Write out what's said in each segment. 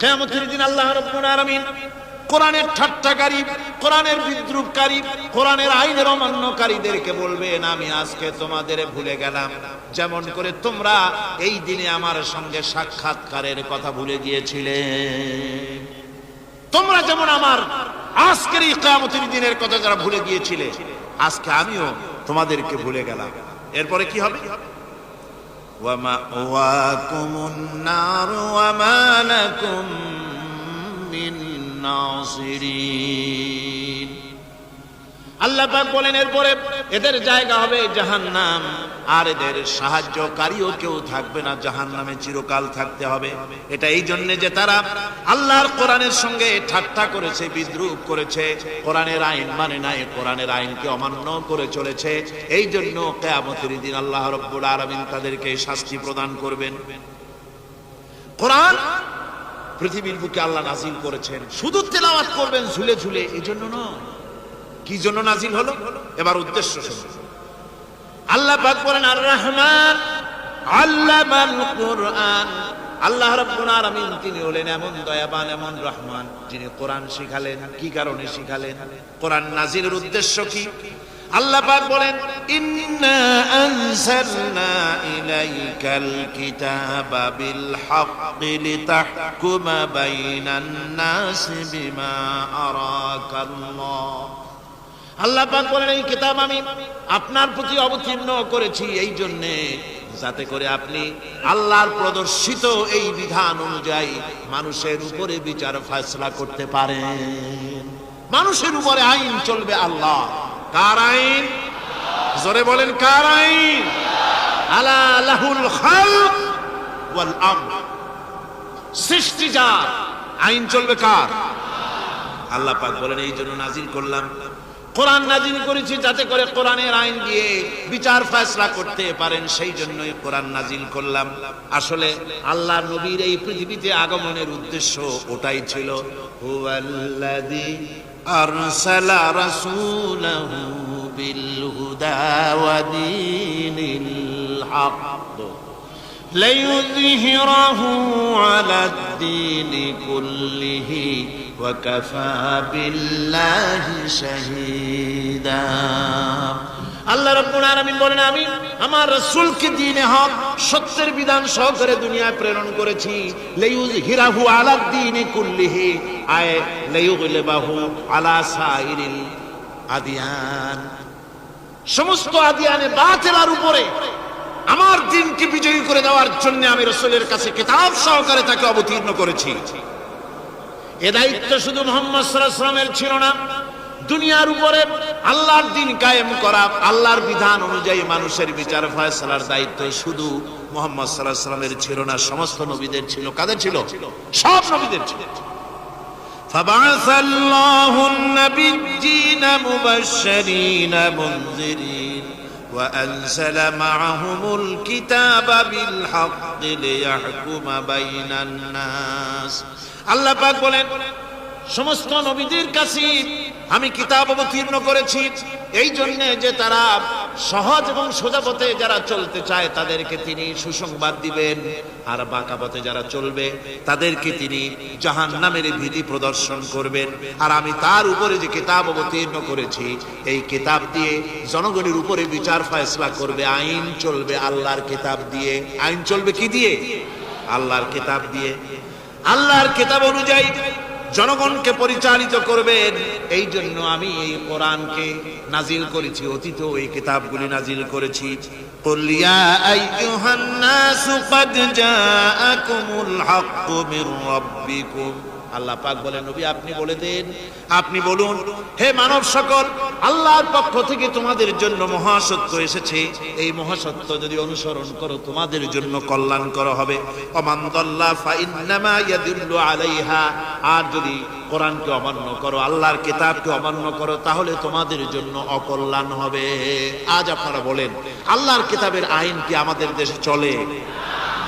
কেয়ামতের দিন আল্লাহ রব্বুল কোরআনের ঠাট্টাকারী, কোরআনের বিদ্রুপকারী, কোরআনের আইনের অমান্যকারীদেরকে বলবেন, আমি আজকে তোমাদের ভুলে গেলাম। যেমন করে তোমরা এই দিনে আমার সঙ্গে সাক্ষাৎকারের কথা ভুলে গিয়েছিলে। তোমরা যেমন আমার আজকের এই কিয়ামতের দিনের কথা যারা ভুলে গিয়েছিলে, আজকে আমিও তোমাদেরকে ভুলে গেলাম। এরপরে কি হবে? ومأواكم النار وما لكم من ناصرين. আল্লাহ বলেন, এরপরে এদের জায়গা হবে জাহান্নাম, আর এদের সাহায্যকারীও কেউ থাকবে না, জাহান্নামে চিরকাল থাকতে হবে। এটা এই জন্য যে তারা আল্লাহর কোরআনের সঙ্গে ঠাট্টা করেছে, বিদ্রুপ করেছে। কোরআনের আইন মানে নাই, কোরআনের আইনকে অমান্য করে চলেছে। এই জন্য কেয়ামতের দিন আল্লাহ রব্বুল আলামিন তাদেরকে শাস্তি প্রদান করবেন। কোরআন পৃথিবীর বুকে আল্লাহ নাজিল করেছেন। শুধু তেলাওয়াত করবেন ঝুলে ঝুলে এই জন্য নয়। কি জন্য নাজিল হলো? এবার উদ্দেশ্য শুনুন। আল্লাহ পাক বলেন আর রহমান আল্লামাল কোরআন। আল্লাহ রাব্বুল আলামিন তিনি হলেন এমন দয়াবান, এমন রহমান যিনি কোরআন শিখালেন। কি কারণে শিখালেন? কোরআন নাজিলের উদ্দেশ্য কি? আল্লাহ পাক বলেন, ইন্না আনসালনা ইলাইকাল কিতাবা বিল হাক্কি লিতাহকুমা বাইনান নাসি বিমা আরাকাল্লাহ। আল্লাহ পাক বলেন, এই কিতাব আমি আপনার প্রতি অবতীর্ণ করেছি এই জন্যে যাতে করে আপনি আল্লাহর প্রদর্শিত এই বিধান অনুযায়ী মানুষের উপরে বিচার ফয়সলা করতে পারেন। মানুষের উপরে আইন চলবে আল্লাহ। কার আইন? জোরে বলেন, কার আইন? আলা লাহুল খালক ওয়াল আমর। সৃষ্টি যার, আইন চলবে কার? আল্লাহ পাক বলেন, এই জন্য নাজিল করলাম কোরআন নাজিল করেছি যাতে করে কোরআনের আইন দিয়ে বিচার ফয়সলা করতে পারেন, সেই জন্যই কোরআন নাজিল করলাম। আসলে আল্লাহ নবীর এই পৃথিবীতে আগমনের উদ্দেশ্য ওটাই ছিল, হুয়াল্লাযী আরসালা রাসূলাহু বিল হুদা ওয়া দীনিল হক। ليظهره على الدين كله وكفى بالله شهيدا আল্লাহ রাব্বুল আলামিন বলেন আমি আমার রাসূলকে দ্বীনে হক সত্যের বিধান সহকারে দুনিয়ায় প্রেরণ করেছি লিইউযহিরাহু আলা দ্বীনি কুল্লিহি আয় লিইউগলিবাহু আলা সাইরিল আদিয়ান সমস্ত আদিয়ানে বাতিলার উপরে আমার দিনকে বিজয়ী করে দেওয়ার জন্য আমি রসুলের কাছে কিতাব সহকারে তাকে অবতীর্ণ করেছি এ দায়িত্ব শুধু মোহাম্মদ সাল্লামের ছিল না দুনিয়ার উপরে আল্লাহর দিন কায়েম করা আল্লাহর বিধান অনুযায়ী মানুষের বিচার ফয়সালার দায়িত্ব শুধু মোহাম্মদ সাল্লাহ সাল্লামের ছিল না সমস্ত নবীদের ছিল কাদের ছিল সব নবীদের ছিল فبعث الله النبيين مبشرين منذرين وأنزل معهم الكتاب بالحق ليحكم بين الناس আল্লাহ পাক বলেন সমস্ত নবীদের কাছে আমি কিতাব অবতীর্ণ করেছি। এই জন্য যে তারা সহজ এবং সোজা পথে যারা চলতে চায়, তাদেরকে তিনি সুসংবাদ দিবেন। আর বাঁকা পথে যারা চলবে, তাদেরকে তিনি জাহান নামের ভীতি প্রদর্শন করবেন। আর আমি তার উপরে যে কিতাব অবতীর্ণ করেছি, এই কিতাব দিয়ে জনগণের উপরে বিচার ফয়সলা করবে, আইন চলবে আল্লাহর কিতাব দিয়ে। আইন চলবে কি দিয়ে? আল্লাহর কিতাব দিয়ে। আল্লাহর কিতাব অনুযায়ী জনগণকে পরিচালিত করবেন এই জন্য আমি এই কোরআনকে নাজিল করেছি অতীত এই কিতাবগুলি নাজিল করেছি قل يا أيها الناس قد جاءكم الحق من ربكم আল্লাহ পাক বলেন, নবী, আপনি বলে দেন। আপনি বলুন, হে মানব সকল, আল্লাহর পক্ষ থেকে তোমাদের জন্য মহাসত্য এসেছে। এই মহাসত্য যদি অনুসরণ করো, তোমাদের জন্য কল্যাণ করা হবে অমান্দল্লাহ ফাইন্নামা আলাইহা। আর যদি কোরআনকে অমান্য করো, আল্লাহর কিতাবকে অমান্য করো, তাহলে তোমাদের জন্য অকল্যাণ হবে। আজ আপনারা বলেন, আল্লাহর কিতাবের আইন কি আমাদের দেশে চলে?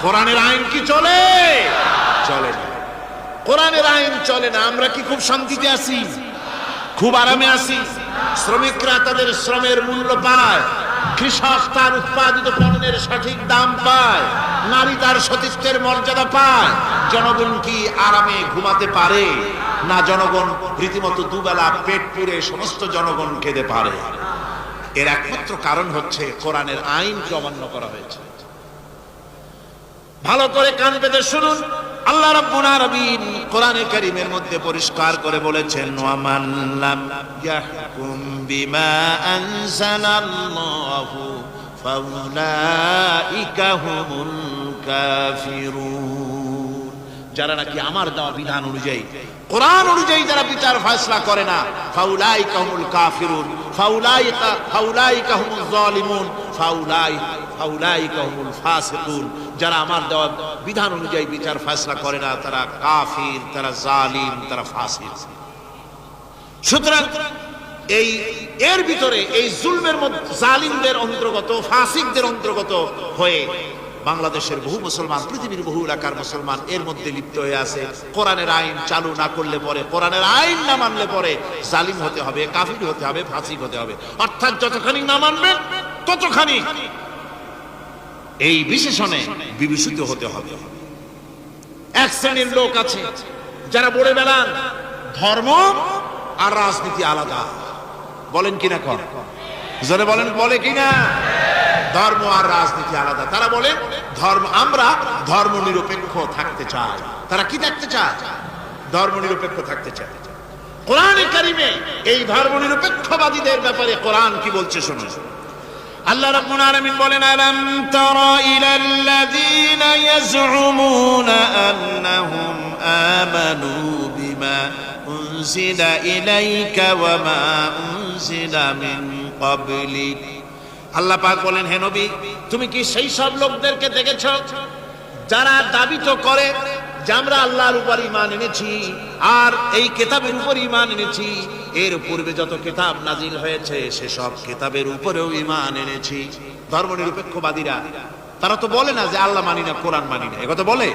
কোরআনের আইন কি চলে? চলে না। কোরআনের আইন চলে না, আমরা কি খুব শান্তিতে আছি? খুব আরামে আছি। শ্রমিকরা তাদের শ্রমের মূল্য পায়, কৃষক তার উৎপাদিত পণ্যের সঠিক দাম পায়, নারী তার সতীত্বের মর্যাদা পায়। জনগণ কি আরামে ঘুমাতে পারে? না জনগণ রীতিমতো দুবেলা পেট পুরে সমস্ত জনগণ খেতে পারে? এর একমাত্র কারণ হচ্ছে কোরআনের আইন অমান্য করা হয়েছে। ভালো করে কান পেতে শুনুন। আল্লাহ রাব্বুল আলামিন কোরআনে কারীমের মধ্যে পরিষ্কার করে বলেছেন, ওয়ামান লাম ইয়াহকুম বিমা আনজালাল্লাহু ফাউলাইকা হুমুল কাফিরুন. যারা নাকি আমার দেওয়া বিধান অনুযায়ী, কোরআন অনুযায়ী যারা বিচার ফয়সলা করে না, ফাউলাইকা হুমুল কাফিরুন, ফাউলাইকা ফাউলাইকা হুমুল জালিমুন, ফাউলাই, ফাউলাইকা হুমুল ফাসিকুন যারা আমার দেওয়া বিধান অনুযায়ী বিচার ফয়সলা করে না, তারা কাফির, তারা জালিম, তারা ফাসিক সুতরাং এই এর ভিতরে এই জুলমের মধ্যে, জালিমদের অন্তর্গত, ফাসিকদের অন্তর্গত হয়ে বাংলাদেশের বহু মুসলমান, পৃথিবীর বহু এলাকার মুসলমান এর মধ্যে লিপ্ত হয়ে আছে। কোরআনের আইন চালু না করলে পরে, কোরআনের আইন না মানলে পরে জালিম হতে হবে, কাফির হতে হবে, ফাসিক হতে হবে। অর্থাৎ যতখানি না মানবেন ততখানি এই বিশেষণে বিভূষিত হতে হবে। এক শ্রেণির লোক আছে, যারা বলে বেড়ান ধর্ম আর রাজনীতি আলাদা। বলেন কিনা কর জোরে বলেন, বলে কিনা? ধর্ম আর রাজনীতি আলাদা। তারা বলে, ধর্ম, আমরা ধর্ম নিরপেক্ষ থাকতে চাই। তারা কি থাকতে চায়? ধর্ম নিরপেক্ষ থাকতে চায়। কোরআনে কারিমে এই ধর্ম নিরপেক্ষবাদীদের ব্যাপারে কোরআন কি বলছে শুনুন। আল্লাহ রাব্বুল আলামিন বলেন, আলাম তারা ইলাল্লাযীনা ইয়াজউমুনা আন্নাহুম আমানু বিমা উনজিলা ইলাইকা ওয়া মা উনজিলা মিন ক্বাবলিক। আল্লাহ পাক বলেন, হে নবী, তুমি কি সেই সব লোকদেরকে দেখেছ যারা দাবি তো করে যে আমরা আল্লাহর উপর ইমান এনেছি আর এই কেতাবের উপর ইমান এনেছি, এর পূর্বে যত কিতাব নাজিল হয়েছে সেসব কেতাবের উপরেও ইমান এনেছি। ধর্ম নিরপেক্ষবাদীরা, তারা তো বলে না যে আল্লাহ মানি না, কোরআন মানি না। একথা বলে?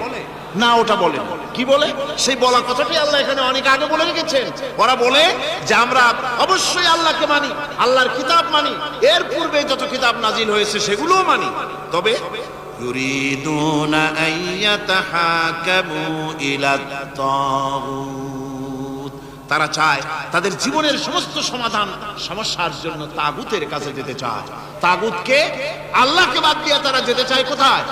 না, ওটা বলে কি বলে? সেই বলা কথাটাই আল্লাহ এখানে অনেক আগে বলে রেখেছেন। ওরা বলে যে আমরা অবশ্যই আল্লাহকে মানি, আল্লাহর কিতাব মানি। এর পূর্বে যত কিতাব নাজিল হয়েছে, সেগুলোও মানি। তবে يريدون أن يتحاكموا إلى الطاغوت তারা চায় তাদের জীবনের সমস্ত সমাধান সমস্যার জন্য তাগুতের কাছে যেতে চায় তাগুতকে আল্লাহকে বাদ দিয়ে তারা যেতে চায় কোথায়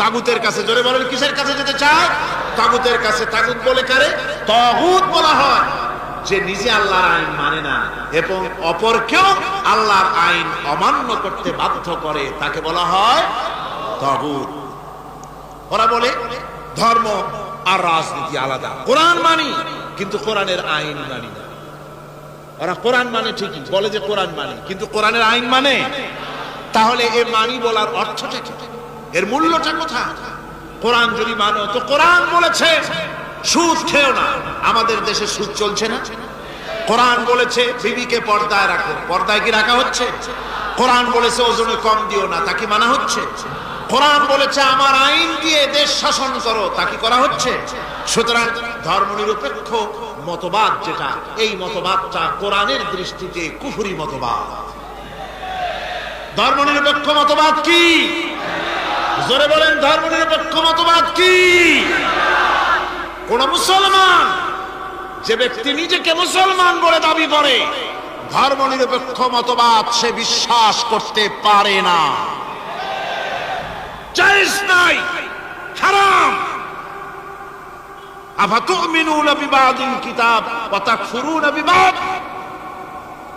তাগুতের কাছে জোরে বলেন কিসের কাছে যেতে চায় তাগুতের কাছে তাগুত বলে কারে তাগুত বলা হয় যে নিজে আল্লাহর আইন মানে না এবং অপরকেও আল্লাহর আইন অমান্য করতে বাধ্য করে তাকে বলা হয় তাগুত। ওরা বলে, ধর্ম আর রাজনীতি আলাদা। কোরআন মানি, কিন্তু কোরআনের আইন মানি না। ওরা কোরআন মানে ঠিকই, বলে যে কোরআন মানি, কিন্তু কোরআনের আইন মানে? তাহলে এ মানি বলার অর্থটা কি? এর মূল্যটা কোথায়? কোরআন যদি মানো, তো কোরআন বলেছে, সুদ খেও না। আমাদের দেশে সুদ চলছে না। কোরআন বলেছে, বিবিকে পর্দায় রাখো। পর্দায় কি রাখা হচ্ছে? কোরআন বলেছে, ওজনে কম দিও না। তা কি মানা হচ্ছে? কোরআন বলেছে, আমার আইন দিয়ে দেশ শাসন করো। তা কি করা হচ্ছে? সুতরাং ধর্ম নিরপেক্ষ মতবাদ যেটা, এই মতবাদটা কোরআনের দৃষ্টিতে কুফুরি মতবাদ। ধর্ম নিরপেক্ষ মতবাদ কি? জোরে বলেন ধর্ম নিরপেক্ষ মতবাদ কি? কোন মুসলমান যে ব্যক্তি নিজেকে মুসলমান বলে দাবি করে ধর্ম নিরপেক্ষ মতবাদ সে বিশ্বাস করতে পারে না। জায়েজ নাই, হারাম। কিতাব ওয়া বিবাদ।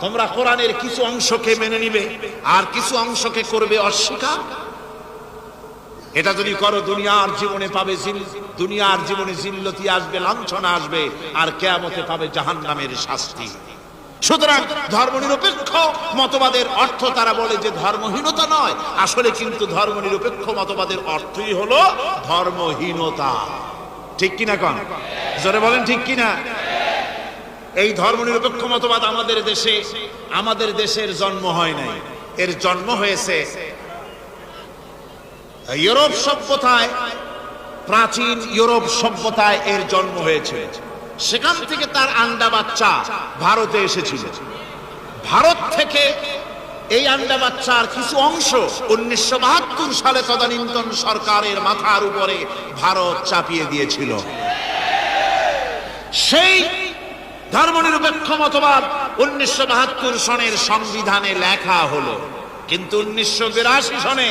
তোমরা কোরআনের কিছু অংশকে মেনে নিবে, আর কিছু অংশকে করবে অস্বীকার। এটা যদি করো, দুনিয়ার জীবনে পাবে দুনিয়ার জীবনে জিল্লতি আসবে, লাঞ্ছনা আসবে, আর কেয়ামতে পাবে জাহান্নামের শাস্তি। সুতরাং ধর্ম নিরপেক্ষ মতবাদের অর্থ তারা বলে যে ধর্মহীনতা নয়। আসলে কিন্তু ধর্ম নিরপেক্ষ মতবাদের অর্থই হলো ধর্মহীনতা। ঠিক কিনা কন? জোরে বলেন ঠিক কিনা? এই ধর্ম নিরপেক্ষ মতবাদ আমাদের দেশে, আমাদের দেশের জন্ম হয় নাই। এর জন্ম হয়েছে ইউরোপ সভ্যতায়, প্রাচীন ইউরোপ সভ্যতায় এর জন্ম হয়েছে। সেখান থেকে তার আন্ডা বাচ্চা ভারতে এসেছিল। ভারত থেকে এই আন্ডা বাচ্চার কিছু অংশ উনিশশো বাহাত্তর সালে তদানীন্তন সরকারের মাথার উপরে ভারত চাপিয়ে দিয়েছিল। সেই ধর্মনিরপেক্ষ মতবাদ উনিশশো বাহাত্তর সনের সংবিধানে লেখা হলো। কিন্তু উনিশশো বিরাশি সনে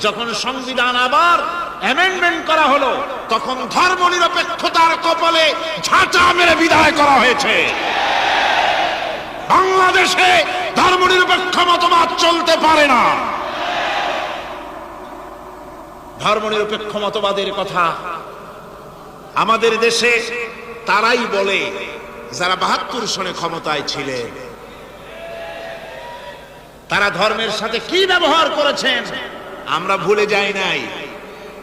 যখন সংবিধান আবার অ্যামেন্ডমেন্ট করা হলো। তখন ধর্ম নিরপেক্ষতার কপালে ঝাঁটা মেরে বিদায় করা হয়েছে। বাংলাদেশে ধর্মনিরপেক্ষ মতবাদ চলতে পারে না। ধর্মনিরপেক্ষ মতবাদের কথা আমাদের দেশে তারাই বলে, যারা বাহাত্তর সনে ক্ষমতায় ছিলেন তারা ধর্মের সাথে কি ব্যবহার করেছেন, আমরা ভুলে যাই নাই।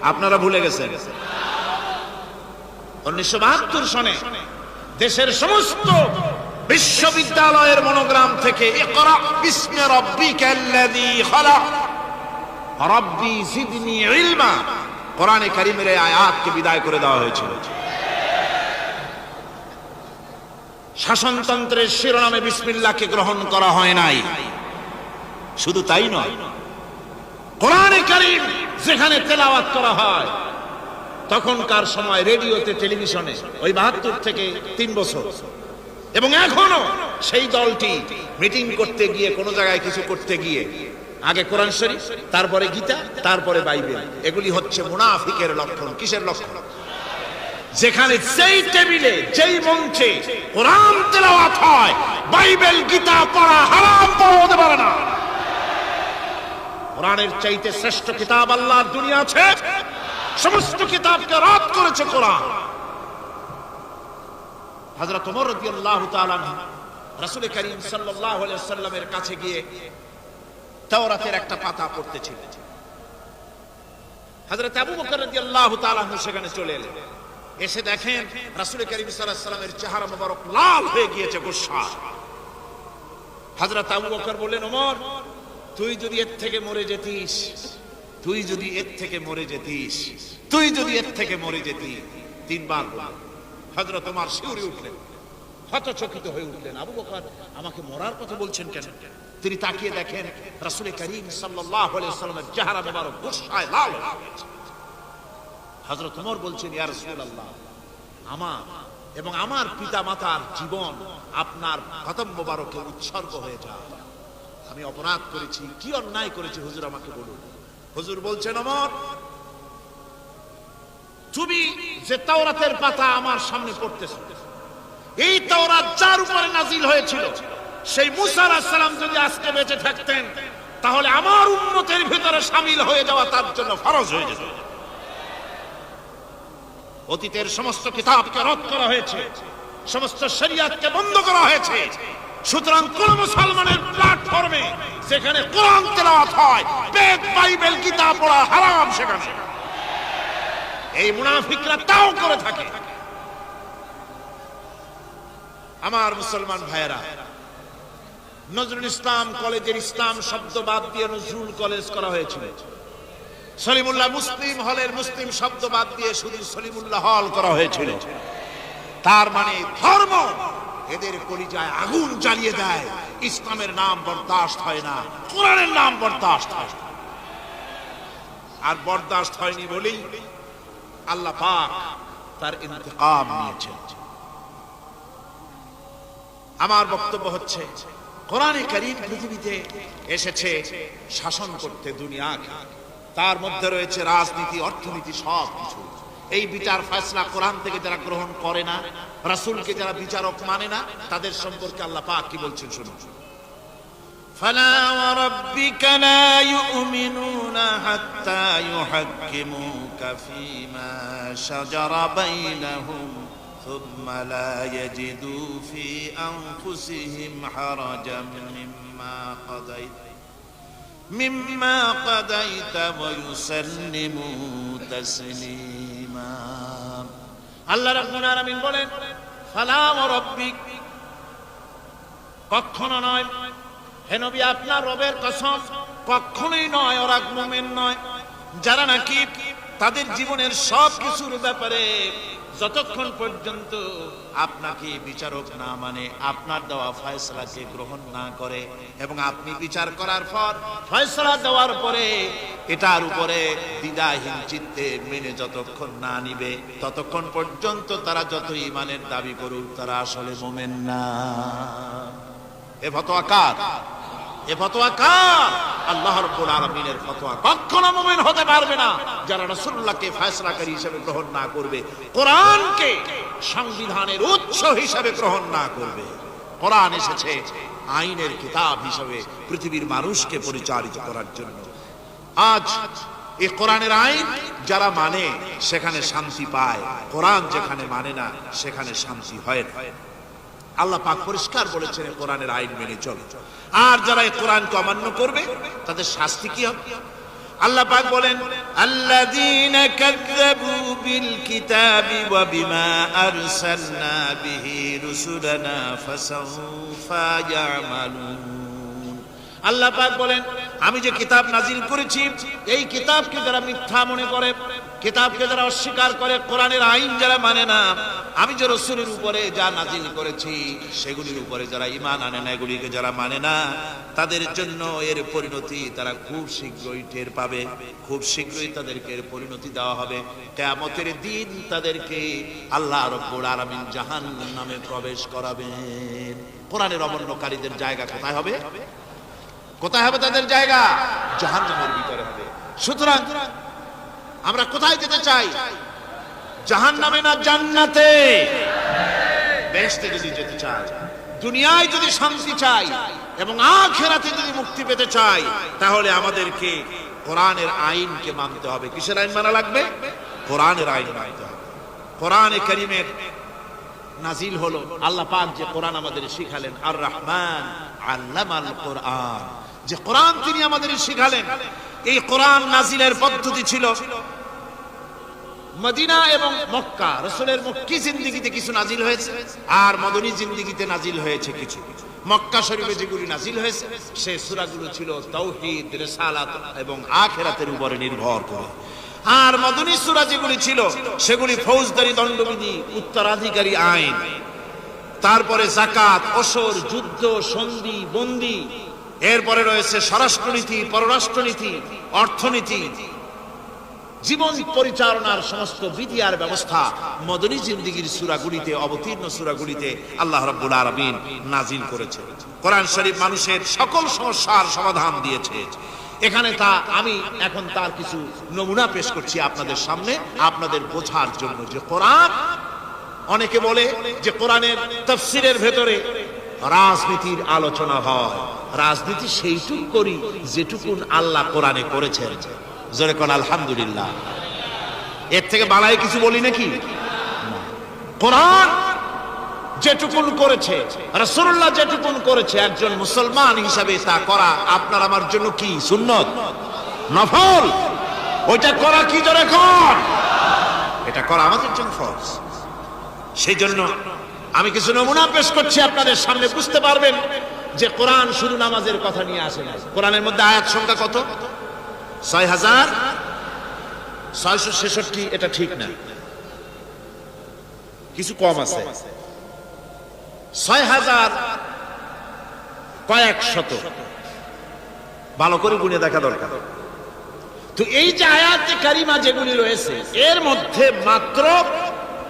আপনারা ভুলে গেছেন। উনিশশো বাহাত্তর সনে দেশের সমস্ত বিশ্ববিদ্যালয়ের মনোগ্রাম থেকে কোরআনে কারিমের আয়াতকে বিদায় করে দেওয়া হয়েছিল। শাসনতন্ত্রের শিরোনামে বিসমিল্লাহকে গ্রহণ করা হয় নাই। শুধু তাই নয়, কোরআনে কারিম যেখানে তেলাওয়াত করা হয়, তখনকার সময় রেডিওতে, টেলিভিশনে, ওই বাহাত্তর থেকে তিন বছর। এবং এখনও সেই দলটি মিটিং করতে গিয়ে, কোনো জায়গায় কিছু করতে গিয়ে, আগে কোরআন শরীফ, তারপরে গীতা, তারপরে বাইবেল, এগুলি হচ্ছে মুনাফিকের লক্ষণ। কিসের লক্ষণ? যেখানে যেই টেবিলে, যেই মঞ্চে কোরআন তেলাওয়াত হয়, বাইবেল, গীতা পড়া হারাম পড়া হতে পারে না। কোরআনের চাইতে শ্রেষ্ঠ কিতাব আল্লাহর দুনিয়া আছে। সমস্ত কিতাবকে রদ করেছে কোরআন। হযরত ওমর রাদিয়াল্লাহু তাআলা রাসূল করিম সাল্লাল্লাহু আলাইহি সাল্লামের কাছে গিয়ে তাওরাতের একটা পাতা পড়তেছিলেন। হযরত আবু বকর রাদিয়াল্লাহু তাআলা সেখানে চলে এলেন। এসে দেখেন রাসূল করিম সাল্লাল্লাহু আলাইহি সাল্লামের চেহারা মোবারক লাল হয়ে গিয়েছে গুসা হযরত আবু বকর বললেন, ওমর তুই যদি এর থেকে মরে যেতিস, তুই যদি এর থেকে মরে যেতিস, তুই যদি এর থেকে মরে যেতি তিনবার হযরত ওমর শিউরে উঠলেন, হতচকিত হয়ে উঠলেন। আবু বকর আমাকে মরার কথা বলছেন কেন? তিনি তাকিয়ে দেখেন রাসূল করিম সাল্লাল্লাহু সাল্লামের চেহারা মোবারক গুসায় লাল হযরত ওমর বলছেন, ইয়া রাসূলুল্লাহ, আমার এবং আমার পিতা মাতার জীবন আপনার খতম মোবারকে উৎসর্গ হয়ে যায় আমি অপরাধ করেছি, কি অন্যায় করেছি হুজুর আমাকে বলুন। হুজুর বলছেন, অমর, তুমি যে তাওরাতের পাতা আমার সামনে পড়তেছ, এই তাওরাত যার উপরে নাজিল হয়েছিল, সেই মুসা আলাইহিস সালাম যদি আজকে বেঁচে থাকতেন, তাহলে আমার উম্মতের ভিতরে শামিল হয়ে যাওয়া তার জন্য ফরজ হয়ে যেত। অতীতের সমস্ত কিতাবকে রদ করা হয়েছে, সমস্ত শরিয়াতকে বন্ধ করা হয়েছে সুতরাং কোন মুসলমানের প্ল্যাটফর্মে যেখানে কোরআন তেলাওয়াত হয়, বেদ, বাইবেল গীতা পড়া হারাম সেখানে। এই মুনাফিকরা তাও করে থাকে। আমার মুসলমান ভাইয়েরা, নজরুল ইসলাম কলেজের ইসলাম শব্দ বাদ দিয়ে নজরুল কলেজ করা হয়েছিল। সলিমুল্লাহ মুসলিম হলের মুসলিম শব্দ বাদ দিয়ে শুধু সলিমুল্লাহ হল করা হয়েছিল। তার মানে ধর্ম এদের কলিজায় আগুন জ্বালিয়ে দেয়। ইসলামের নাম বরদাস্ত হয় না। কোরআনের নাম বরদাস্ত হয়। আর বরদাস্ত হয়নি বলেই আল্লাহ পাক তার ইন্তেকাম নিয়েছেন। আমার বক্তব্য হচ্ছে, কোরআনে কারিম পৃথিবীতে এসেছে শাসন করতে দুনিয়াকে। তার মধ্যে রয়েছে রাজনীতি, অর্থনীতি সব কিছু এই বিচার ফয়সলা কোরআন থেকে যারা গ্রহণ করে না রাসূলকে যারা বিচারক মানে না তাদের সম্পর্কে আল্লাহ পাক কি বলছেন শুনুন فلا وربك لا يؤمنون حتى يحكموك فيما شجر بينهم ثم لا يجدوا في أنفسهم حرجا مما قضيت مما قضيت ويسلموا تسليما আল্লাহ রাব্বুল আলামিন বলেন ফালা ওয়া রাব্বিক কখনো নয়। হেনবি আপনার রবের কসম, কখনোই নয় ওরা মোমেন নয়। যারা নাকি তাদের জীবনের সব কিছুর ব্যাপারে যতক্ষণ পর্যন্ত আপনাকে বিচারক না মানে আপনার দেওয়া ফয়সলাকে গ্রহণ না করে এবং আপনি বিচার করার পর, ফয়সলা দেওয়ার পরে এটার উপরে দ্বিধাহীন চিত্তে মেনে যতক্ষণ না নিবে, ততক্ষণ পর্যন্ত তারা যত ইমানের দাবি করুক, তারা আসলে মোমেন না। এ ফতোয়া কার? এ ফতোয়া কার? আল্লাহ রাব্বুল আলামিনের ফতোয়া কখনো মুমিন হতে পারবে না। যারা রাসূলুল্লাহকে ফয়সালাকারী হিসেবে গ্রহণ না করবে, কোরআনকে সংবিধানের উৎস হিসেবে গ্রহণ না করবে। কোরআন এসেছে আইনের কিতাব হিসেবে পৃথিবীর মানুষকে পরিচালিত করার জন্য। আজ এই কোরআনের আইন যারা মানে সেখানে শান্তি পায়। কোরআন যেখানে মানে না, সেখানে শান্তি হয় না। আল্লাহ পাক পরিষ্কার বলেছেন কোরআনের আইন মেনে চলে। আর যারা এই কোরআনকে অমান্য করবে, তাদের শাস্তি কি হবে? আল্লাহ পাক বলেন, আল্লাযীনা কাযযাবু বিল কিতাবি ওয়া বিমা আরসালনা বিহি রুসুলানা ফাসাউফা ইয়ামালুন। আল্লাহ পাক বলেন, আমি যে কিতাব নাজিল করেছি, এই কিতাবকে যারা মিথ্যা মনে করে, কিতাবকে যারা অস্বীকার করে, কোরআনের আইন যারা মানে না আমি যে রসুলের উপরে যা নাজিল করেছি, সেগুলির উপরে যারা ইমান আনে না, এগুলিকে যারা মানে না, তাদের জন্য এর পরিণতি তারা খুব শীঘ্রই টের পাবে। খুব শীঘ্রই তাদেরকে এর পরিণতি দেওয়া হবে। কেয়ামতের দিন তাদেরকে আল্লাহ রব্বুল আলামিন জাহান নামে প্রবেশ করাবেন। কোরআনের অবর্ণকারীদের জায়গা কোথায় হবে? কোথায় হবে তাদের জায়গা? জাহান্নামের ভিতরে হবে। সুতরাং আমরা কোথায় যেতে চাই? জাহান্নামে না জান্নাতে? বেহেশতে যদি যেতে চাই দুনিয়ায় যদি শান্তি চাই এবং আখেরাতে যদি মুক্তি পেতে চাই তাহলে আমাদেরকে কোরআনের আইনকে মানতে হবে। কিসের আইন মানা লাগবে? কোরআনের আইন মানতে হবে। কোরআনে করিমের নাজিল হলো, আল্লাহ পাক যে কোরআন আমাদের শিখালেন আর রহমান আল্লামাল কোরআন। যে কোরআন তিনি আমাদের শিখালেন, এই কোরআন নাজিলের পদ্ধতি ছিল মদিনা এবং মক্কা, রসুলের মক্কি জিন্দিগিতে কিছু নাজিল হয়েছে? আর মদনী জিন্দিগিতে নাজিল হয়েছে কিছু? মক্কা শরীফে যেগুলি নাজিল হয়েছে, সে সূরাগুলো ছিল তাওহীদ রিসালাত এবং আখেরাতের উপরে নির্ভর করে। আর মদনী সূরা যেগুলি ছিল, সেগুলি ফৌজদারি, দণ্ডবিধি, উত্তরাধিকারী আইন। তারপরে জাকাত অসর, যুদ্ধ, সন্ধি, বন্দি। এরপরে রয়েছে স্বরাষ্ট্রনীতি, পররাষ্ট্রনীতি, অর্থনীতি জীবন পরিচালনার সমস্ত বিধি আর ব্যবস্থা মদনী জিন্দিগির সুরাগুলিতে, অবতীর্ণ সুরাগুলিতে আল্লাহ রাব্বুল আলামিন নাজিল করেছে। কোরআন শরীফ মানুষের সকল সমস্যার সমাধান দিয়েছে। এখানে তা আমি এখন তার কিছু নমুনা পেশ করছি আপনাদের সামনে, আপনাদের বোঝার জন্য যে কোরআন, অনেকে বলে যে কোরআনের তফসিরের ভেতরে রাজনীতির আলোচনা হয়। রাজনীতি সেইটুক করি যেটুকুন আল্লাহ কোরআনে করেছেন। জোরে কোন, আলহামদুলিল্লাহ। এর থেকে বালাই কিছু বলি নাকি? কোরআন যেটুকুন করেছে, রাসূলুল্লাহ যেটুকুন করেছে, একজন মুসলমান হিসাবে তা করা আপনার আমার জন্য কি সুন্নত? নফল? ওইটা করা কি জোরে কর এটা করা আমাদের জন্য ফরজ। সেই জন্য আমি কিছু নমুনা পেশ করছি, আপনাদের সামনে বুঝতে পারবেন যে কোরআন শুধু নামাজের কথা নিয়ে আসে না কোরআনের মধ্যে আয়াত সংখ্যা কত? ছয় হাজার ছয়শো ছেষট্টি, এটা ঠিক না। কিছু কম আছে। ছয় হাজার কয়েক শত। ভালো করে গুনে দেখা দরকার। তো এই যে আয়াতে কারিমা যেগুলি রয়েছে, এর মধ্যে মাত্র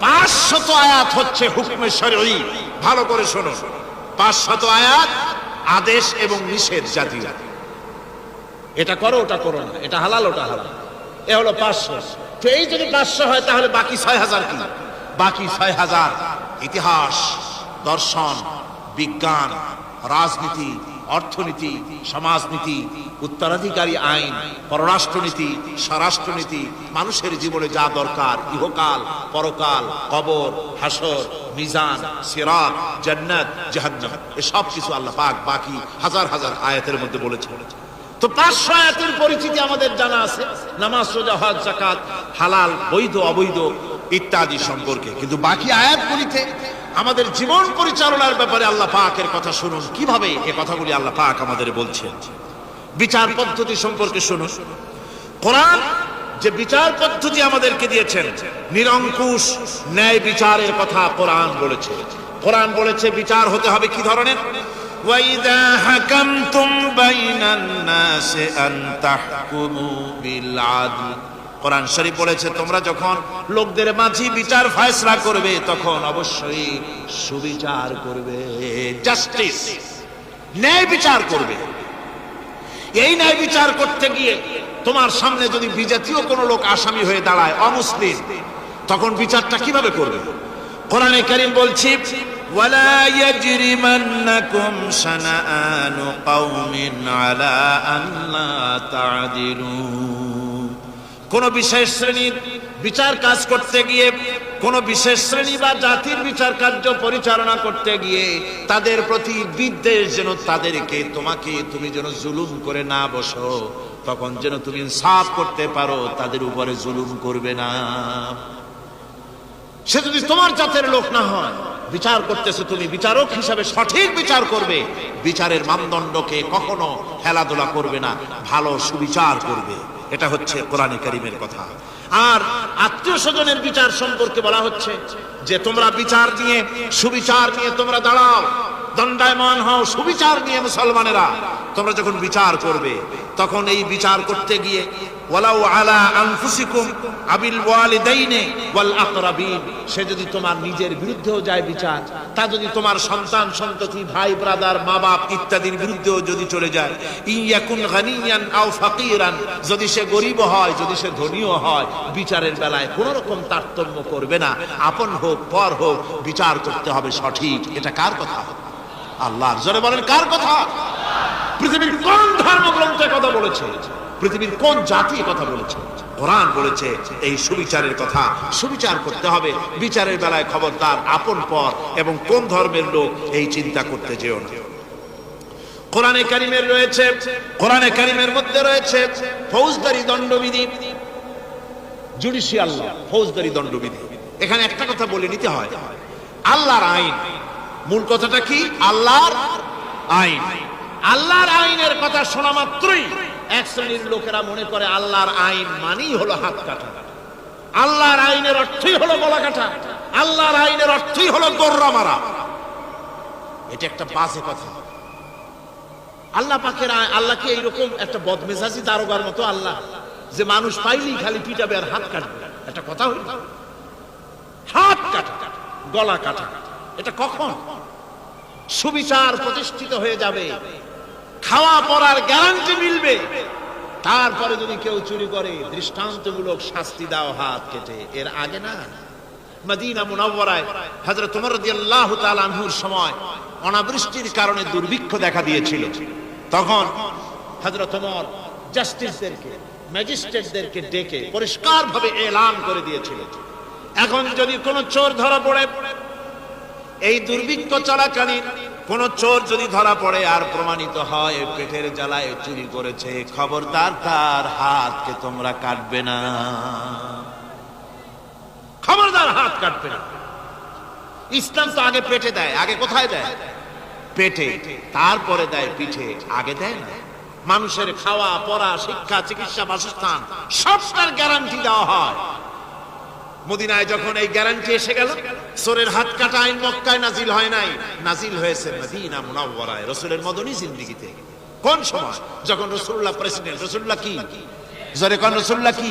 পাঁচ শত আয়াত হচ্ছে হুকুমে শরঈ। ভালো করে শোনো। পাঁচ শত আয়াত আদেশ এবং নিষেধ জাতীয়। এটা করো, ওটা করো না। এটা হালাল, ওটা হালাল এ হলো পাঁচশো। তো এই যদি পাঁচশো হয়, তাহলে বাকি ছয় হাজার কি? বাকি ছয় হাজার ইতিহাস, দর্শন, বিজ্ঞান, রাজনীতি, অর্থনীতি, সমাজনীতি, উত্তরাধিকারী আইন, পররাষ্ট্রনীতি, স্বরাষ্ট্রনীতি, মানুষের জীবনে যা দরকার, ইহকাল, পরকাল, কবর, হাসর, মিজান, সিরাত, জান্নাত, জাহান্নাম, এসব কিছু আল্লাহ পাক বাকি হাজার হাজার আয়াতের মধ্যে বলেছে তো পাঁচশো আয়াতের পরিচিতি আমাদের জানা আছে। নামাজ, রোজা, হজ জাকাত হালাল, বৈধ, অবৈধ ইত্যাদি সম্পর্কে। কিন্তু বাকি আয়াতগুলিতে আমাদের জীবন পরিচালনার ব্যাপারে আল্লাহ পাকের কথা শুনুন। কীভাবে এ কথাগুলি আল্লাহ পাক আমাদের বলছেন? বিচার পদ্ধতি সম্পর্কে শুনুন। কোরআন যে বিচার পদ্ধতি আমাদেরকে দিয়েছেন, নিরঙ্কুশ ন্যায় বিচারের কথা কোরআন বলেছে। কোরআন বলেছে বিচার হতে হবে কি ধরনের? وَإِذَا حَكَمْتُمْ بَيْنَ النَّاسِ أَن تَحْكُمُوا بِالْعَدْلِ কোরআন শরীফ বলেছে তোমরা যখন লোকদের মাঝে বিচার ফয়সলা করবে তখন অবশ্যই সুবিচার করবে জাস্টিস ন্যায় বিচার করবে এই ন্যায় বিচার করতে গিয়ে তোমার সামনে যদি বিজাতীয় কোনো লোক আসামি হয়ে দাঁড়ায় অমুসলিম তখন বিচারটা কিভাবে করবে কোরআনে কারিম বলছি ولا يجرمنكم شنآن قوم على ألا تعدلوا কোন বিশেষ শ্রেণীর বিচার কাজ করতে গিয়ে কোন বিশেষ শ্রেণী বা জাতির বিচার কার্য পরিচালনা করতে গিয়ে তাদের প্রতি বিদ্বেষ যেন তাদেরকে তোমাকে তুমি যেন জুলুম করে না বসো তখন যেন তুমি সাফ করতে পারো তাদের উপরে জুলুম করবে না সে যদি তোমার জাতের লোক না হয় বিচার করতেছে তুমি, বিচারক হিসাবে সঠিক বিচার করবে। বিচারের মানদণ্ডকে কখনো খেলাধুলা করবে না, ভালো সুবিচার করবে। এটা হচ্ছে কোরআনে কারিমের কথা। আর আত্মীয় স্বজনের বিচার সম্পর্কে বলা হচ্ছে যে, তোমরা বিচার নিয়ে, সুবিচার নিয়ে তোমরা দাঁড়াও, দণ্ডায়মান হও, সুবিচার নিয়ে মুসলমানেরা। তোমরা যখন বিচার করবে, তখন এই বিচার করতে গিয়ে ওয়ালাউ আলা আনফুসিকুম আবিল ওয়াল আকরাবিন। সে যদি তোমার নিজের বিরুদ্ধেও যায় বিচার, তা যদি তোমার সন্তান, সন্ততি, ভাই, ব্রাদার মা বাপ ইত্যাদির বিরুদ্ধেও যদি চলে যায় ইয়াকুন গানিয়ান আও ফাকিরান, যদি সে গরিব হয়, যদি সে ধনীও হয়, বিচারের বেলায় কোনো রকম তারতম্য করবে না। আপন হোক, পর হোক, বিচার করতে হবে সঠিক। এটা কার কথা? আল্লাহর। জোরে বলেন, কার কথা? পৃথিবীর কোন ধর্মগ্রন্থে কথা বলেছে? পৃথিবীর কোন জাতি কথা বলেছে? কোরআন বলেছে, এই সুবিচারের কথা সুবিচার করতে হবে। বিচারের বেলায় খবরদার, আপন পর এবং কোন ধর্মের লোক এই চিন্তা করতে যেও না। কোরআনে কারিমের রয়েছে, কোরআনে কারিমের মধ্যে রয়েছে ফৌজদারি দণ্ডবিধি। জুডিশিয়াল ফৌজদারি দণ্ডবিধি। এখানে একটা কথা বলে নিতে হয়, আল্লাহর আইন। মূল কথাটা কি? আল্লাহর আইন। আল্লাহর আইনের কথা শোনা মাত্রই এক শ্রেণির লোকেরা মনে করে আল্লাহর আইন মানেই হলো হাত কাটা। আল্লাহর আইনের অর্থই হলো গলা কাটা। আল্লাহর আইনের অর্থই হলো গোর্রা মারা। এটা একটা বাজে কথা। আল্লাহ পাকের আল্লাহকে এইরকম একটা বদমেজাজি দারোগার মতো আল্লাহ যে মানুষ পাইলেই খালি পিটাবে আর হাত কাটবে। একটা কথা হইল? হাত কাটা, গলা কাটা, এটা কখন? সুবিচার প্রতিষ্ঠিত হয়ে যাবে। খাওয়া পড়ার গ্যারান্টি মিলবে। তারপরে যদি কেউ চুরি করে, দৃষ্টান্তমূলক শাস্তি দাও হাত কেটে। এর আগে না? মদিনা মুনাওয়ারায় হযরত ওমর রাদিয়াল্লাহু তাআলা আনহুর সময় অনাবৃষ্টির কারণে দুর্ভিক্ষ দেখা দিয়েছিল। তখন হযরত ওমর জাস্টিসদেরকে ম্যাজিস্ট্রেটদেরকে ডেকে পরিষ্কারভাবে এলান করে দিয়েছিল। এখন যদি কোনো চোর ধরা পড়ে, এই দুর্ভিক্ষ চলাকালীন কোন চোর যদি ধরা পড়ে আর প্রমাণিত হয়, পেটের জ্বালায় চুরি করেছে, খবরদার তার হাতকে তোমরা কাটবে না। খবরদার হাত কাটবে না। ইসলাম তো আগে পেটে দেয়, আগে কোথায় দেয়? পেটে, তারপরে দেয় পিঠে, আগে দেয় না। মানুষের খাওয়া, পড়া, শিক্ষা, চিকিৎসা, বাসস্থান, সবটার গ্যারান্টি দেওয়া হয়। মদিনায় যখন এই গ্যারান্টি এসে গেল, সোরের হাত কাটা আইন মক্কায় নাজিল হয় নাই। নাজিল হয়েছে মদিনা মুনাওয়ারায়, রসুলের মদনী জিন্দিগিতে। কোন সময়? যখন রসুল্লাহ প্রেসিডেন্ট, রসুল্লাহ কি? জরে কোন, রসুল্লাহ কি?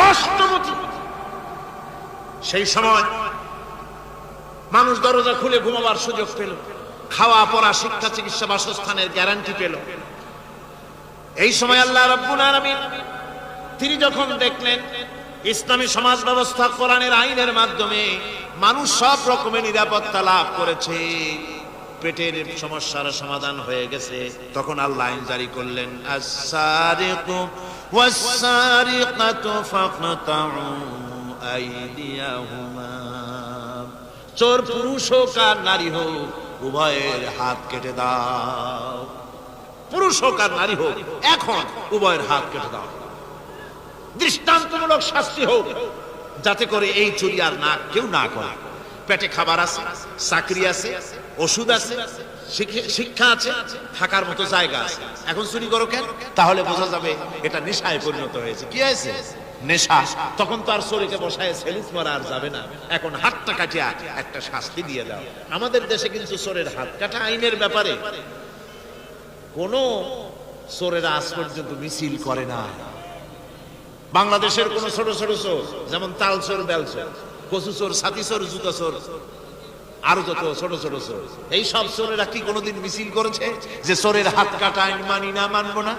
রাষ্ট্রপতি। সেই সময় মানুষ দরজা খুলে ঘুমাবার সুযোগ পেল। খাওয়া, পড়া, শিক্ষা, চিকিৎসা, বাসস্থানের গ্যারান্টি পেল। এই সময় আল্লাহ রব্বুল আলামিন, তিনি যখন দেখলেন ইসলামী সমাজ ব্যবস্থা কোরআনের আইনের মাধ্যমে মানুষ সব রকমের নিরাপত্তা লাভ করেছে। পেটের সমস্যার সমাধান হয়ে গেছে। তখন আল্লাহ আইন জারি করলেন চোর পুরুষ হোক আর নারী হোক, উভয়ের হাত কেটে দাও। পুরুষ হোক আর নারী হোক, এখন উভয়ের হাত কেটে দাও। দৃষ্টান্তমূলক শাস্তি হোক। যাতে করে এই চুরি আর না, কেউ না করে। পেটে খাবার আছে, চাকরি আছে, ওষুধ আছে শিক্ষা- আছে, থাকার মতো জায়গা আছে। এখন চুরি করো কেন? তাহলে বোঝা যাবে এটা নেশায় পরিণত হয়েছে। কি হয়েছে? নেশা। তখন তো আর শরীরে বসায় সেলুস মারা আর যাবে না। এখন হাতটা কাটিয়া একটা শাস্তি দিয়ে দাও। আমাদের দেশে কিন্তু চোরের হাত কাটা আইনের ব্যাপারে কোন চোরেরা আজ পর্যন্ত মিছিল করে না বাংলাদেশের কোন ছোট ছোট চোর, যেমন তাল চোর, বেল চোর, কচু চোর, ছাতি চোর, জুতা চোর, আরও যত ছোট ছোট চোর। এই সব চোরেরা কি কোনোদিন মিছিল করেছে যে চোরের হাত কাটা আইন মানি না, মানবো না?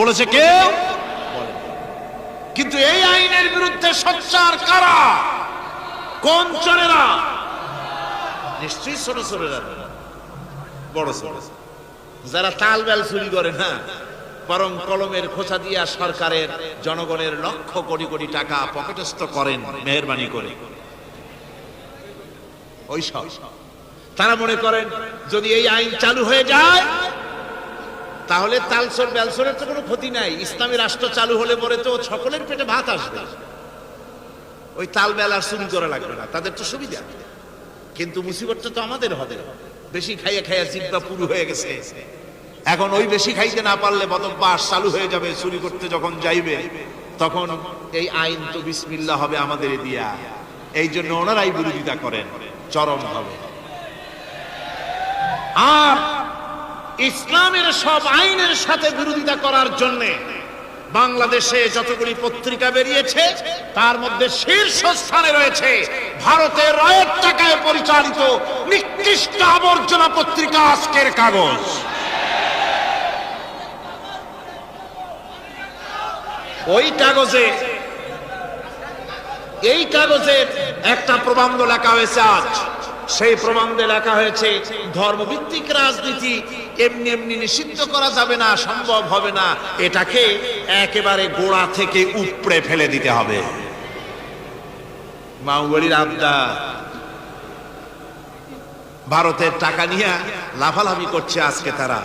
বলেছে কেউ? কিন্তু এই আইনের বিরুদ্ধে সোচ্চার কারা? কোন চোরেরা? নিশ্চয়ই ছোট চোরেরা। বড় চোর যারা তাল বেল চুরি করে না বরং কলমের খোঁচা দিয়া সরকারের জনগণের লক্ষ কোটি কোটি টাকা পকেটস্থ করেন মেহরবানি করে। ওই সব তারা মনে করেন, যদি এই আইন চালু হয়ে যায়, তাহলে তালসর বেলসরের তো কোনো ক্ষতি নাই। ইসলামী রাষ্ট্র চালু হলে পরে তো সকলের পেটে ভাত আসবে। ওই তাল বেল চুরি করা লাগবে না, তাদের তো সুবিধা। কিন্তু মুসিবতটা তো আমাদের হবে। বেশি খাইয়া খাইয়া জিব্বা পুরু হয়ে গেছে। এখন ওই বেশি খাইতে না পারলে বদভ্যাস চালু হয়ে যাবে, চুরি করতে যখন যাইবে, তখন এই আইন তো বিসমিল্লা হবে আমাদের দিয়া। এই জন্য ওনারাই বিরোধিতা করেন, চরম হবে আর ইসলামের সব আইনের সাথে বিরোধিতা করার জন্য বাংলাদেশে যতগুলি পত্রিকা বেরিয়েছে, তার মধ্যে শীর্ষ স্থানে রয়েছে ভারতের রয়ের টাকায় পরিচালিত নিকৃষ্ট আবর্জনা পত্রিকা আজকের কাগজ। ওই কাগজে, এই কাগজে একটা প্রবন্ধ লেখা হয়েছে আজ। সেই প্রবন্ধে লেখা হয়েছে, ধর্মভিত্তিক রাজনীতি এমনি এমনি নিষিদ্ধ করা যাবে না, সম্ভব হবে না। এটাকে একেবারে গোড়া থেকে উপড়ে ফেলে দিতে হবে। মাউবাড়ির আবদা ভারতের টাকা নিয়ে লাফালাফি করছে আজকে তারা।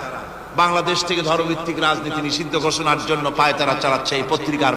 বাংলাদেশ থেকে ধর্মভিত্তিক রাজনীতি নিষিদ্ধ ঘোষণার জন্য পায় তারা চালাচ্ছে এই পত্রিকার